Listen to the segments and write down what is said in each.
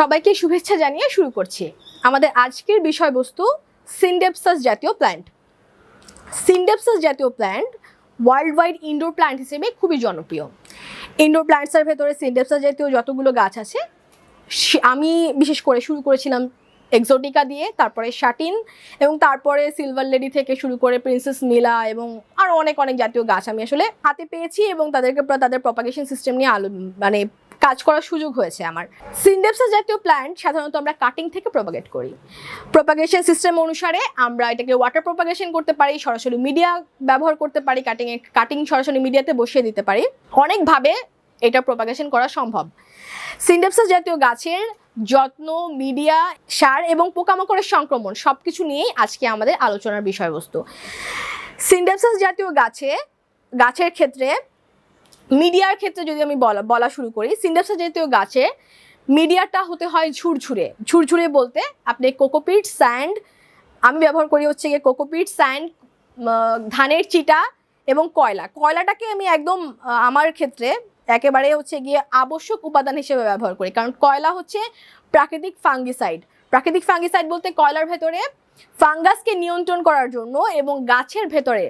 সবাইকে শুভেচ্ছা জানিয়ে শুরু করছি। আমাদের আজকের বিষয়বস্তু সিনডেপসাস জাতীয় প্ল্যান্ট সিনডেপসাস জাতীয় plant world wide indoor plant হিসেবে খুবই জনপ্রিয়। ইনডোর প্ল্যান্টসের ভেতরে সিনডেপসাস জাতীয় যতগুলো গাছ আছে আমি বিশেষ করে শুরু করেছিলাম এক্সোটিকা দিয়ে, তারপরে শাটিন এবং তারপরে সিলভার লেডি থেকে শুরু করে প্রিন্সেস মিলা এবং আরও অনেক অনেক জাতীয় গাছ আমি আসলে হাতে পেয়েছি এবং তাদেরকে তাদের প্রপাগেশন সিস্টেম নিয়ে আলো মানে কাজ করার সুযোগ হয়েছে আমার। সিনডেপসা জাতীয় প্ল্যান্ট সাধারণত আমরা কাটিং থেকে প্রপাগেট করি। প্রপাগেশন সিস্টেম অনুসারে আমরা এটাকে ওয়াটার প্রপাগেশন করতে পারি, সরাসরি মিডিয়া ব্যবহার করতে পারি কাটিংয়ে কাটিং সরাসরি মিডিয়াতে বসিয়ে দিতে পারি। অনেকভাবে এটা প্রপাগেশন করা সম্ভব। সিনডেপসাস জাতীয় গাছের যত্ন মিডিয়া সার এবং পোকামাকড়ের সংক্রমণ সব কিছু নিয়েই আজকে আমাদের আলোচনার বিষয়বস্তু। সিনডেপসাস জাতীয় গাছে, গাছের ক্ষেত্রে মিডিয়ার ক্ষেত্রে যদি আমি বলা বলা শুরু করি সিনডেপসাস জাতীয় গাছে মিডিয়াটা হতে হয় ঝুরঝুরে। ঝুরঝুরে বলতে আপনি কোকোপিট, স্যান্ড, আমি ব্যবহার করি হচ্ছে গিয়ে কোকোপিট, স্যান্ড ধানের চিটা এবং কয়লা। কয়লাটাকে আমি একদম আমার ক্ষেত্রে একেবারে হচ্ছে গিয়ে আবশ্যক উপাদান হিসেবে ব্যবহার করি। কারণ কয়লা হচ্ছে প্রাকৃতিক ফাঙ্গিসাইড। প্রাকৃতিক ফাঙ্গিসাইড বলতে কয়লার ভেতরে ফাঙ্গাসকে নিয়ন্ত্রণ করার জন্য এবং গাছের ভেতরে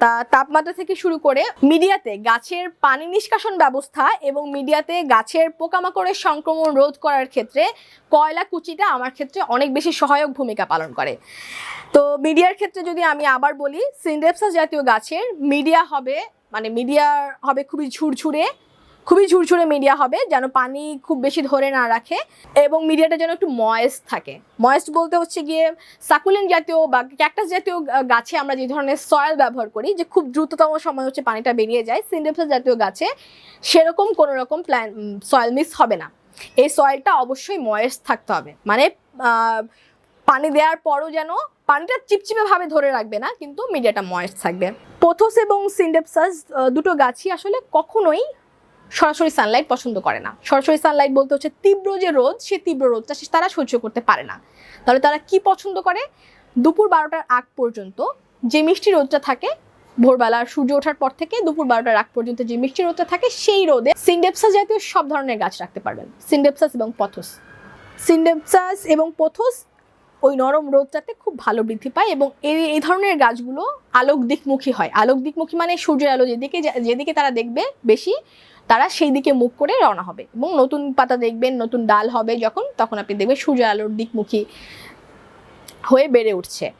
তা তাপমাত্রা থেকে শুরু করে মিডিয়াতে গাছের পানি নিষ্কাশন ব্যবস্থা এবং মিডিয়াতে গাছের পোকামাকড়ের সংক্রমণ রোধ করার ক্ষেত্রে কয়লা কুচিটা আমার ক্ষেত্রে অনেক বেশি সহায়ক ভূমিকা পালন করে। তো মিডিয়ার ক্ষেত্রে যদি আমি আবার বলি সিনডেপসাস জাতীয় গাছের মিডিয়া হবে মানে মিডিয়া হবে খুবই ঝুরঝুরে খুবই ঝুরঝুরে মিডিয়া হবে, যেন পানি খুব বেশি ধরে না রাখে এবং মিডিয়াটা যেন একটু ময়েস্ট থাকে। ময়েস্ট বলতে হচ্ছে গিয়ে সাকুলেন্ট জাতীয় বা ক্যাকটাস জাতীয় গাছে আমরা যে ধরনের সয়েল ব্যবহার করি, যে খুব দ্রুততম সময় হচ্ছে পানিটা বেরিয়ে যায় সিনডেপসাস জাতীয় গাছে সেরকম কোনো রকম প্ল্যান সয়েল মিস হবে না। এই সয়েলটা অবশ্যই ময়েস্ট থাকতে হবে। মানে পানি দেওয়ার পরও যেন পানিটা চিপচিপে ভাবে ধরে রাখবে না, কিন্তু মিডিয়াটা ময়েস্ট থাকবে। পোথোস এবং সিন্ডেপসাস দুটো গাছই আসলে কখনোই সরাসরি সানলাইট পছন্দ করে না। সরাসরি সানলাইট বলতে হচ্ছে তীব্র যে রোদ, সে তীব্র রোদটা সে- তারা সহ্য করতে পারে না। তাহলে তারা কি পছন্দ করে? দুপুর বারোটার আগ পর্যন্ত যে মিষ্টি রোদটা থাকে, ভোরবেলা সূর্য ওঠার পর থেকে দুপুর বারোটার আগ পর্যন্ত যে মিষ্টি রোদটা থাকে, সেই রোদে সিনডেপসাস জাতীয় সব ধরনের গাছ রাখতে পারবেন। সিনডেপসাস এবং পথস। সিনডেপসাস এবং পথস ওই নরম রোদটাতে খুব ভালো বৃদ্ধি পায় এবং এই এই ধরনের গাছগুলো আলোক দিকমুখী হয়। আলোক দিকমুখী মানে সূর্যের আলো যেদিকে যেদিকে তারা দেখবে বেশি তারা সেই দিকে মুখ করে রওনা হবে এবং নতুন পাতা দেখবেন, নতুন ডাল হবে যখন, তখন আপনি দেখবেন সূর্য আলোর দিকমুখী হয়ে বেড়ে উঠছে।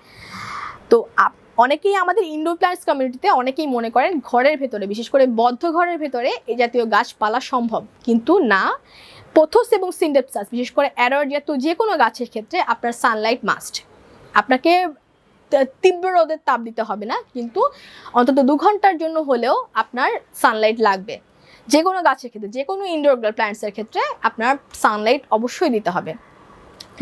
তো আপ- অনেকেই আমাদের ইনডোর প্ল্যান্টস কমিউনিটিতে অনেকেই মনে করেন ঘরের ভেতরে, বিশেষ করে বদ্ধ ঘরের ভেতরে এ জাতীয় গাছপালা সম্ভব। কিন্তু না পোথোস এবং সিন্ডেপসাস বিশেষ করে অ্যারোর জাতীয় যে কোনো গাছের ক্ষেত্রে আপনার সানলাইট মাস্ট আপনাকে তীব্র রোদের তাপ দিতে হবে না, কিন্তু অন্তত দু ঘণ্টার জন্য হলেও আপনার সানলাইট লাগবে। যে কোনো গাছের ক্ষেত্রে যে কোনো ইনডোর প্ল্যান্টসের ক্ষেত্রে আপনার সানলাইট অবশ্যই দিতে হবে।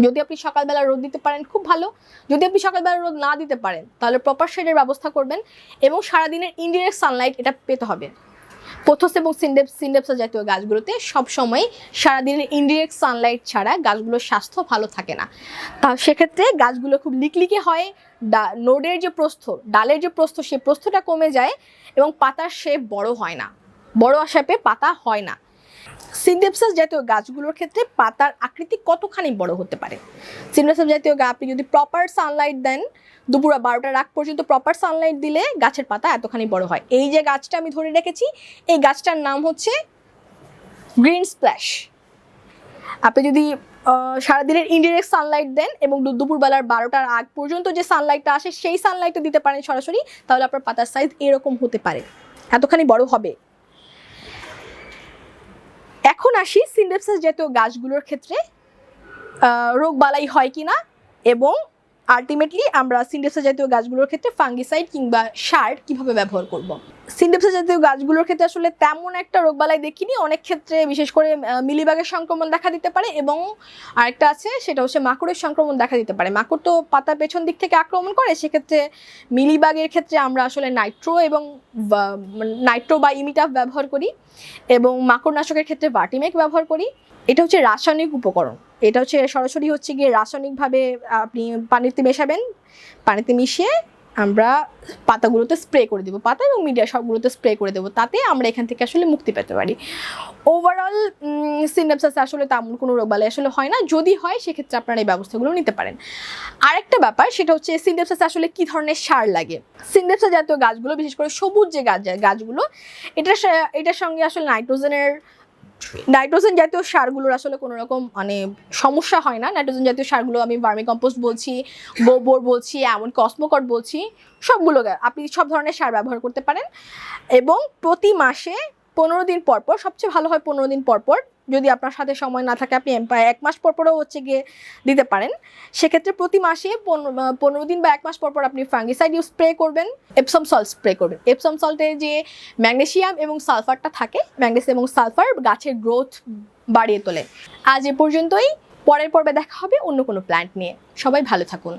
যদি আপনি সকালবেলা রোদ দিতে পারেন, খুব ভালো। যদি আপনি সকালবেলা রোদ না দিতে পারেন, তাহলে প্রপার শেডের ব্যবস্থা করবেন এবং সারাদিনের ইনডিরেক্ট সানলাইট এটা পেতে হবে। পোথোস এবং সিনডেপ, সিনডেপসা জাতীয় গাছগুলোতে সবসময় সারাদিনের ইনডিরেক্ট সানলাইট ছাড়া গাছগুলোর স্বাস্থ্য ভালো থাকে না। তা সেক্ষেত্রে গাছগুলো খুব লিকলিকে হয়, ডা, নোডের যে প্রস্থ, ডালের যে প্রস্থ সেই প্রস্থটা কমে যায় এবং পাতার শেপ বড় হয় না। বড় শেপে পাতা হয় না। সিনডেপসাস জাতীয় গাছগুলোর ক্ষেত্রে পাতার আকৃতি কতখানি বড় হতে পারে? সিনডেপসাস জাতীয় গাছ আপনি যদি প্রপার সানলাইট দেন দুপুর বারোটার আগ পর্যন্ত প্রপার সানলাইট দিলে গাছের পাতা এতখানি বড় হয়। এই যে গাছটা আমি ধরে রেখেছি, এই গাছটার নাম হচ্ছে গ্রিন স্প্ল্যাশ আপনি যদি সারাদিনের ইনডিরেক্ট সানলাইট দেন এবং দুপুরবেলার বারোটার আগ পর্যন্ত যে সানলাইটটা আসে, সেই সানলাইটটা দিতে পারেন সরাসরি, তাহলে আপনার পাতার সাইজ এরকম হতে পারে। এতখানি বড় হবে। এখন আসি সিন্ডেপসাস জাতীয় গাছগুলোর ক্ষেত্রে রোগ বালাই হয় কিনা এবং আলটিমেটলি আমরা সিন্ডেপসাস জাতীয় গাছগুলোর ক্ষেত্রে ফাঙ্গিসাইড কিংবা সার কীভাবে ব্যবহার করব। সিনডেপসা জাতীয় গাছগুলোর ক্ষেত্রে আসলে তেমন একটা রোগবালাই দেখিনি। অনেক ক্ষেত্রে বিশেষ করে মিলিবাগের সংক্রমণ দেখা দিতে পারে এবং আরেকটা আছে, সেটা হচ্ছে মাকড়ের সংক্রমণ দেখা দিতে পারে। মাকড় তো পাতার পেছন দিক থেকে আক্রমণ করে, সেক্ষেত্রে মিলিবাগের ক্ষেত্রে আমরা আসলে নাইট্রো এবং নাইট্রো বা ইমিটাফ ব্যবহার করি এবং মাকড়নাশকের ক্ষেত্রে ভার্টিমেক ব্যবহার করি। এটা হচ্ছে রাসায়নিক উপকরণ। এটা হচ্ছে সরাসরি হচ্ছে গিয়ে রাসায়নিকভাবে আপনি পানিতে মেশাবেন, পানিতে মিশিয়ে আমরা পাতাগুলোতে স্প্রে করে দেবো। পাতা এবং মিডিয়া সবগুলোতে স্প্রে করে দেবো। তাতে আমরা এখান থেকে আসলে মুক্তি পেতে পারি। ওভারঅল সিনেপসাসে আসলে তেমন কোনো রোগ রোগবালাই আসলে হয় না। যদি হয়, সেক্ষেত্রে আপনারা এই ব্যবস্থাগুলো নিতে পারেন। আরেকটা ব্যাপার, সেটা হচ্ছে সিনডেপসাসে আসলে কী ধরনের সার লাগে? সিনডেপসা জাতীয় গাছগুলো, বিশেষ করে সবুজ যে গাছ, গাছগুলো, এটার এটার সঙ্গে আসলে নাইট্রোজেনের নাইট্রোজেন জাতীয় সারগুলোর আসলে কোনো রকম মানে সমস্যা হয় না। নাইট্রোজেন জাতীয় সারগুলো আমি ভার্মি কম্পোস্ট বলছি গোবর বলছি, এমন কসমোকট বলছি, সবগুলো আপনি সব ধরনের সার ব্যবহার করতে পারেন। এবং প্রতি মাসে পনেরো দিন পর পর, সবচেয়ে ভালো হয় পনেরো দিন পর পর যদি আপনার সাথে সময় না থাকে, আপনি এম্পায়ার এক মাস পর পরও হচ্ছে গিয়ে দিতে পারেন। সেক্ষেত্রে প্রতি মাসে পনেরো দিন বা এক মাস পর পর আপনি ফাঙ্গিসাইড ইউজ স্প্রে করবেন এপসম সল্ট স্প্রে করবেন। এপসম সল্টের যে ম্যাগনেসিয়াম এবং সালফারটা থাকে ম্যাগনেসিয়াম এবং সালফার গাছের গ্রোথ বাড়িয়ে তোলে। আজ এ পর্যন্তই, পরের পর্বে দেখা হবে অন্য কোনো প্ল্যান্ট নিয়ে। সবাই ভালো থাকুন।